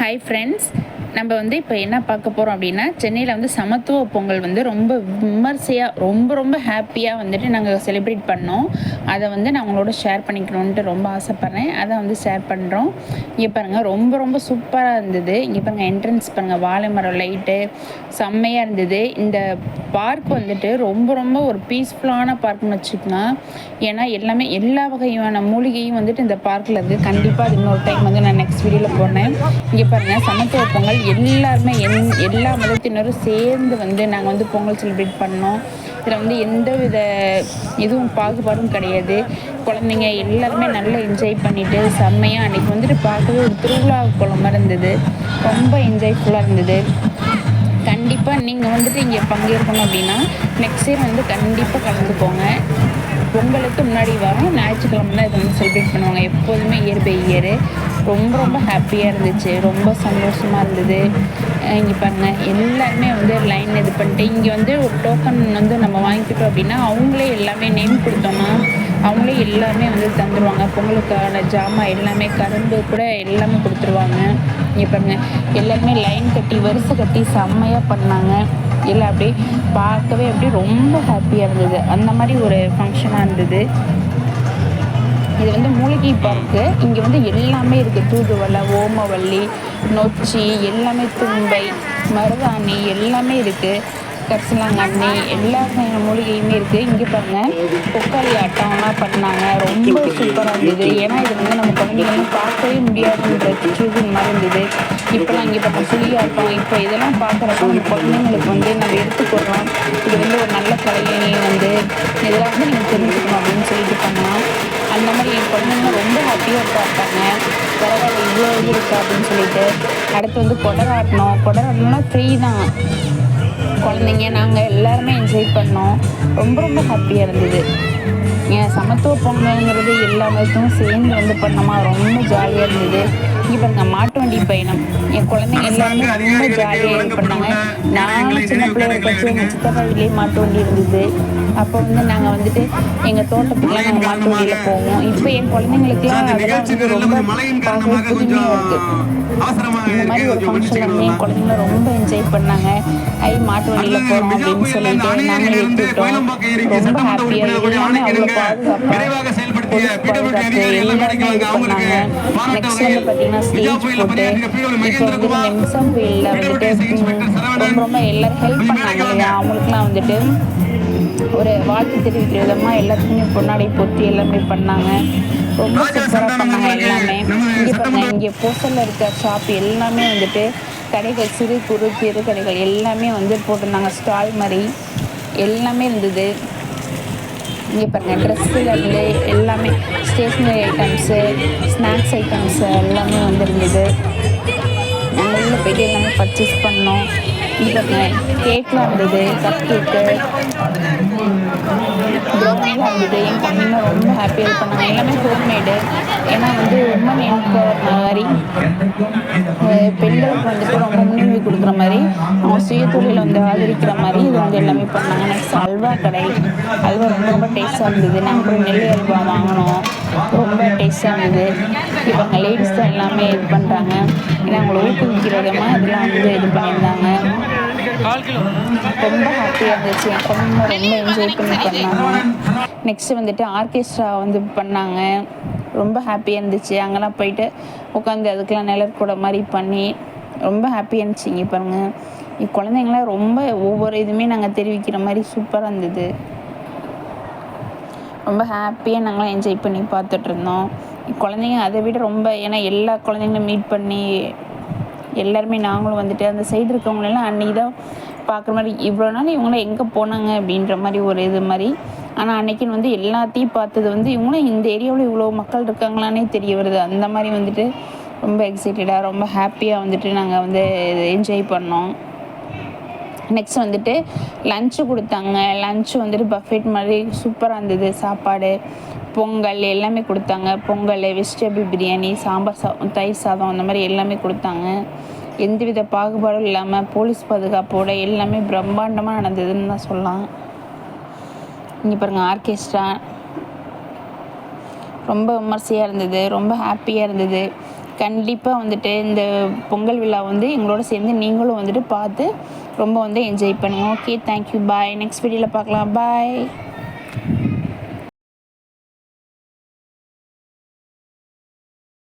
Hi friends நம்ம வந்து இப்போ என்ன பார்க்க போகிறோம் அப்படின்னா சென்னையில் வந்து சமத்துவ பொங்கல் வந்து ரொம்ப விமர்சையாக ரொம்ப ரொம்ப ஹாப்பியாக வந்துட்டு நாங்கள் செலிப்ரேட் பண்ணோம். அதை வந்து நான் உங்களோட ஷேர் பண்ணிக்கணுன்ட்டு ரொம்ப ஆசைப்பட்றேன். அதை வந்து ஷேர் பண்ணுறோம் இங்கே பாருங்கள் ரொம்ப ரொம்ப சூப்பராக இருந்தது. இங்கே பாருங்கள் என்ட்ரன்ஸ் பாருங்கள் வாழை மரம் லைட்டு செம்மையாக இருந்தது. இந்த பார்க் வந்துட்டு ரொம்ப ரொம்ப ஒரு பீஸ்ஃபுல்லான பார்க்னு வச்சுக்கலாம் ஏன்னா எல்லாமே எல்லா வகையான மூலிகையும் வந்துட்டு இந்த பார்க்கில் இருக்குது கண்டிப்பாக அது இன்னொரு டைம் வந்து நான் நெக்ஸ்ட் வீடியோவில் போடுறேன். இங்கே பாருங்கள் சமத்துவ பொங்கல் எல்லாருமே என் எல்லா மதத்தினரும் சேர்ந்து வந்து நாங்கள் வந்து பொங்கல் செலிப்ரேட் பண்ணோம். இதில் வந்து எந்த வித இதுவும் பாகுபாடும் கிடையாது. குழந்தைங்க எல்லாருமே நல்லா என்ஜாய் பண்ணிவிட்டு செம்மையாக அன்றைக்கி வந்துட்டு பார்க்கவே ஒரு திருவிழா குளமாக இருந்தது. ரொம்ப என்ஜாய்ஃபுல்லாக இருந்தது. கண்டிப்பாக நீங்கள் வந்துட்டு இங்கே பங்கேற்கணும் அப்படின்னா நெக்ஸ்ட் இயர் வந்து கண்டிப்பாக கலந்துக்கோங்க. பொங்கலுக்கு முன்னாடி வரோம் ஞாயிற்றுக்கிழமை தான் இதை வந்து செலிப்ரேட் பண்ணுவாங்க. எப்போதுமே இயர் பை இயரு ரொம்ப ரொம்ப ஹாப்பியாக இருந்துச்சு. ரொம்ப சந்தோஷமாக இருந்தது. இங்கே பாருங்கள் எல்லாருமே வந்து லைன் இது பண்ணிட்டு இங்கே வந்து ஒரு டோக்கன் வந்து நம்ம வாங்கிக்கிட்டோம் அப்படின்னா அவங்களே எல்லாமே நேம் கொடுத்தோம்னா அவங்களே எல்லாமே வந்து தந்துடுவாங்க பொங்கலுக்கான ஜாமான் எல்லாமே கரும்பு கூட எல்லாமே கொடுத்துருவாங்க. இங்கே பாருங்கள் எல்லாருமே லைன் கட்டி வரிசை கட்டி செம்மையாக பண்ணாங்க. எல்லாம் அப்படியே பார்க்கவே அப்படியே ரொம்ப ஹாப்பியாக இருந்தது. அந்த மாதிரி ஒரு ஃபங்க்ஷனாக இருந்தது. இது வந்து மூலிகை பார்க்கு இங்கே வந்து எல்லாமே இருக்குது தூதுவளை ஓமவல்லி நொச்சி எல்லாமே தும்பை மருதாணி எல்லாமே இருக்குது கரிசலாங்கண்ணி எல்லா வகையான மூலிகையுமே இருக்குது இங்கே பாருங்கள் கொக்காளி ஆட்டம்லாம் பண்ணாங்க. ரொம்ப சூப்பராக இருந்தது. ஏன்னா இது வந்து நம்ம குழந்தைங்க பார்க்கவே முடியாதுன்ற சுச்சுவேஷன் மாதிரி இருந்தது. இப்போலாம் இங்கே பார்த்தா புளி இருக்கும். இப்போ இதெல்லாம் பார்க்குறப்ப நம்ம குழந்தைங்களுக்கு வந்து நம்ம எடுத்துக்கிறோம் இது வந்து ஒரு நல்ல கலையை வந்து இதெல்லாம் வந்து நீங்கள் தெரிஞ்சுக்கணும் அப்படின்னு சொல்லிட்டு பண்ணலாம். அந்த மாதிரி என் குழந்தைங்க ரொம்ப ஹாப்பியாக பார்த்தாங்க பரவாயில்ல இவ்வளோ இது இருக்கா? அப்படின்னு சொல்லிட்டு அடுத்து வந்து கொடராட்டணும் கொடராட்டணும்னா ஃப்ரீ தான். குழந்தைங்க நாங்கள் எல்லாருமே என்ஜாய் பண்ணோம். ரொம்ப ரொம்ப ஹாப்பியாக இருந்தது. சமத்துவ பொங்கல்ங்கிறது எல்லா மதத்தும் சேர்ந்து வந்து பண்ணோமா ரொம்ப ஜாலியாக இருந்தது. இங்கே பாருங்க மாட்டு வண்டி பயணம். என் குழந்தைங்க எல்லாருமே ரொம்ப ஜாலியாக இது பண்ணாங்க. நானும் சின்ன பிள்ளைய வச்சு எங்கள் சித்தப்பா வீட்லேயே மாட்டு வண்டி இருந்தது. அப்போ வந்து நாங்கள் வந்துட்டு எங்கள் தோட்டத்துக்குலாம் நாங்கள் மாட்டு வண்டியில் போவோம். இப்போ என் குழந்தைங்களுக்குலாம் அதெல்லாம் வந்து ரொம்ப புதுமையாக இருக்குது இந்த மாதிரி ஒரு ஃபங்க்ஷன் வந்து என் குழந்தைங்க ரொம்ப என்ஜாய் பண்ணாங்க. ஐ மாட்டு வண்டியில் போகிறோம் அப்படின்னு சொல்லிட்டு நாங்களே எடுத்துக்கிட்டோம் ரொம்ப ஹாப்பியாக எல்லாமே அவ்வளோ பாதுகாப்பாக பொது பாதுகாப்பு எல்லாமே இது பண்ணாங்க நெக்ஸ்ட் வந்து பார்த்தீங்கன்னா ஸ்டேஜ் போட்டு இப்போ வந்து நீங்கள் எம்சம் ஃபீல்டில் வந்துட்டு ரொம்ப எல்லோரும் ஹெல்ப் பண்ணாங்க இல்லையா? அவங்களுக்குலாம் வந்துட்டு ஒரு வாழ்த்து தெரிவிக்கிற விதமாக எல்லாத்துக்குமே பொன்னாடை போட்டு எல்லாமே பண்ணாங்க. ரொம்ப சூப்பராக பண்ணாங்க எல்லாமே. இங்கே பாருங்க இங்கே போஸ்டரில் இருக்க ஷாப் எல்லாமே வந்துட்டு கடைகள் சிறு குறு சிறு கடைகள் எல்லாமே வந்து போட்டிருந்தாங்க. ஸ்டால் மாதிரி எல்லாமே இருந்தது. இங்கே பாருங்கள் ட்ரெஸ்ஸுலேருந்து எல்லாமே ஸ்டேஷ்னரி ஐட்டம்ஸு ஸ்நாக்ஸ் ஐட்டம்ஸு எல்லாமே வந்துருந்தது. நாங்கள் உள்ளே போயிட்டு எல்லாமே பர்ச்சேஸ் பண்ணோம். இங்கே பாருங்கள் கேக்லாம் இருந்தது கப் கேக்கு ப்ரௌனிலாம் இருந்தது என் ரொம்ப ஹாப்பியாக இது பண்ணாங்க எல்லாமே ஹோம்மேடு ஏன்னா வந்து உமன் எம்பவர் மாதிரி பெண்களுக்கு வந்துட்டு ரொம்ப முன்னுரிமை கொடுக்குற மாதிரி அவங்க சுய தொழிலை வந்து ஆதரிக்கிற மாதிரி இது வந்து எல்லாமே பண்ணாங்க நெக்ஸ்ட் அல்வா கடை அல்வா ரொம்ப ரொம்ப டேஸ்ட்டாக இருந்தது நாங்கள் போய் நெல் அல்வா வாங்கினோம். ரொம்ப டேஸ்ட்டாக இருந்தது. இப்போ லேடிஸ் தான் எல்லாமே இது பண்ணுறாங்க ஏன்னா அவங்களை ஊக்குவிக்கிற விதமாக இதெல்லாம் வந்து இது பண்ணியிருந்தாங்க. ரொம்ப ஹாப்பியாக இருந்துச்சு என் குழந்தைங்க ரொம்ப என்ஜாய் பண்ணி பண்ணாங்க. நெக்ஸ்ட்டு வந்துட்டு ஆர்கெஸ்ட்ரா வந்து பண்ணாங்க. ரொம்ப ஹாப்பியாக இருந்துச்சு. அங்கெல்லாம் போயிட்டு உட்காந்து அதுக்கெல்லாம் நிழற்கூட மாதிரி பண்ணி ரொம்ப ஹாப்பியாக இருந்துச்சு இங்கே பாருங்கள் குழந்தைங்களாம் ரொம்ப ஒவ்வொரு இதுவுமே நாங்கள் தெரிவிக்கிற மாதிரி சூப்பராக இருந்தது. ரொம்ப ஹாப்பியாக நாங்களாம் என்ஜாய் பண்ணி என் குழந்தைங்க அதை விட ரொம்ப ஏன்னா எல்லா குழந்தைங்களும் மீட் பண்ணி எல்லாருமே நாங்களும் வந்துட்டு அந்த சைடு இருக்கவங்களெல்லாம் அன்றைக்கி தான் பார்க்குற மாதிரி இவ்வளோ நாள் இவங்களாம் எங்கே போனாங்க அப்படின்ற மாதிரி ஒரு இது மாதிரி. ஆனால் அன்னைக்குன்னு வந்து எல்லாத்தையும் பார்த்தது வந்து இவங்களும் இந்த ஏரியாவில் இவ்வளோ மக்கள் இருக்காங்களானே தெரிய வருது. அந்த மாதிரி வந்துட்டு ரொம்ப எக்ஸைட்டடாக ரொம்ப ஹாப்பியாக வந்துட்டு நாங்கள் வந்து என்ஜாய் பண்ணோம். நெக்ஸ்ட் வந்துட்டு லஞ்சு கொடுத்தாங்க. லஞ்சு வந்துட்டு பஃபெட் மாதிரி சூப்பராக இருந்தது. சாப்பாடு பொங்கல் எல்லாமே கொடுத்தாங்க. பொங்கல் வெஜிடபிள் பிரியாணி சாம்பார் சாதம் தயிர் சாதம் அந்த மாதிரி எல்லாமே கொடுத்தாங்க. எந்தவித பாகுபாடும் இல்லாமல் போலீஸ் பாதுகாப்போடு எல்லாமே பிரம்மாண்டமாக நடந்ததுன்னு தான் சொல்லலாம். இங்கே பாருங்கள் ஆர்கெஸ்ட்ரா. ரொம்ப விமர்சையாக இருந்தது ரொம்ப ஹாப்பியாக இருந்தது. கண்டிப்பாக வந்துட்டு இந்த பொங்கல் விழா வந்து எங்களோட சேர்ந்து நீங்களும் வந்துட்டு பார்த்து ரொம்ப வந்து என்ஜாய் பண்ணுங்க. ஓகே தேங்க்யூ பாய் நெக்ஸ்ட் வீடியோவில் பார்க்கலாம். பாய்